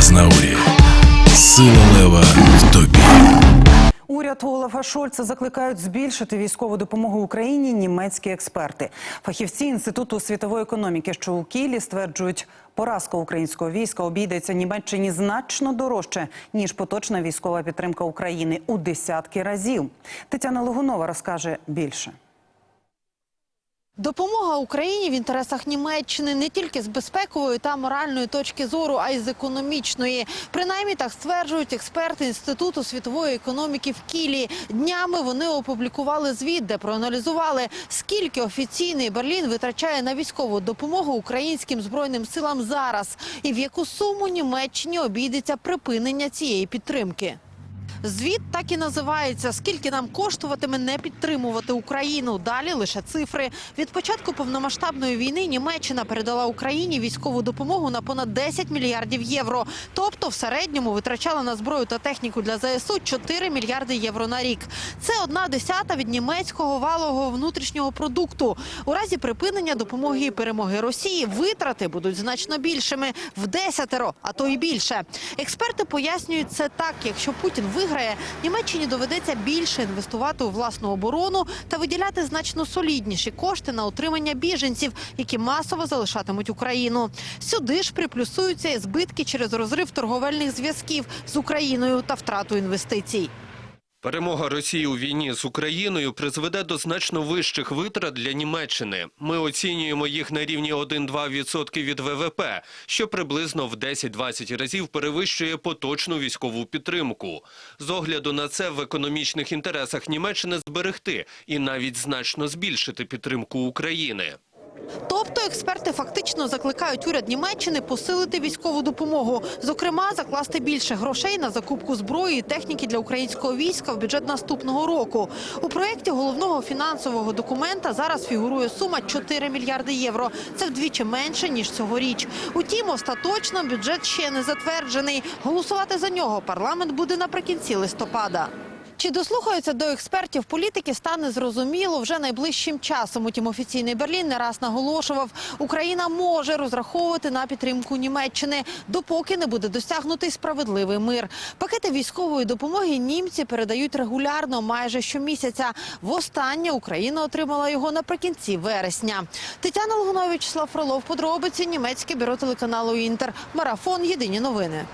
Азнаурі. Сила лева в тобі. Уряд Олафа Шольца закликають збільшити військову допомогу Україні німецькі експерти. Фахівці інституту світової економіки, що у Києві, стверджують, поразка українського війська обійдеться Німеччині значно дорожче ніж поточна військова підтримка України у десятки разів. Тетяна Логунова розкаже більше. Допомога Україні в інтересах Німеччини не тільки з безпекової та моральної точки зору, а й з економічної. Принаймні так стверджують експерти інституту світової економіки в Кілі. Днями вони опублікували звіт, де проаналізували, скільки офіційний Берлін витрачає на військову допомогу українським збройним силам зараз, і в яку суму Німеччині обійдеться припинення цієї підтримки. Звіт так і називається Скільки нам коштуватиме не підтримувати Україну? Далі лише цифри. Від початку повномасштабної війни Німеччина передала Україні військову допомогу на понад 10 мільярдів євро. Тобто, в середньому витрачала на зброю та техніку для ЗСУ 4 мільярди євро на рік. Це одна десята від німецького валового внутрішнього продукту. У разі припинення допомоги і перемоги Росії витрати будуть значно більшими в десятеро, а то й більше. Експерти пояснюють це так: якщо Путін виграє, Німеччині доведеться більше інвестувати у власну оборону та виділяти значно солідніші кошти на утримання біженців, які масово залишатимуть Україну. Сюди ж приплюсуються і збитки через розрив торговельних зв'язків з Україною та втрату інвестицій. Перемога Росії у війні з Україною призведе до значно вищих витрат для Німеччини. Ми оцінюємо їх на рівні 1-2% від ВВП, що приблизно в 10-20 разів перевищує поточну військову підтримку. З огляду на це в економічних інтересах Німеччини зберегти і навіть значно збільшити підтримку України. Тобто експерти фактично закликають уряд Німеччини посилити військову допомогу, зокрема закласти більше грошей на закупку зброї і техніки для українського війська в бюджет наступного року. У проєкті головного фінансового документа зараз фігурує сума 4 мільярди євро. Це вдвічі менше ніж цьогоріч. Утім, остаточно бюджет ще не затверджений. Голосувати за нього парламент буде наприкінці листопада. Чи дослухаються до експертів політики, стане зрозуміло вже найближчим часом. Утім, офіційний Берлін не раз наголошував, Україна може розраховувати на підтримку Німеччини, допоки не буде досягнутий справедливий мир. Пакети військової допомоги німці передають регулярно, майже щомісяця. Востаннє Україна отримала його наприкінці вересня. Тетяна Лугунович, Слав Фролов, подробиці, німецьке бюро телеканалу Інтер. Марафон. Єдині новини.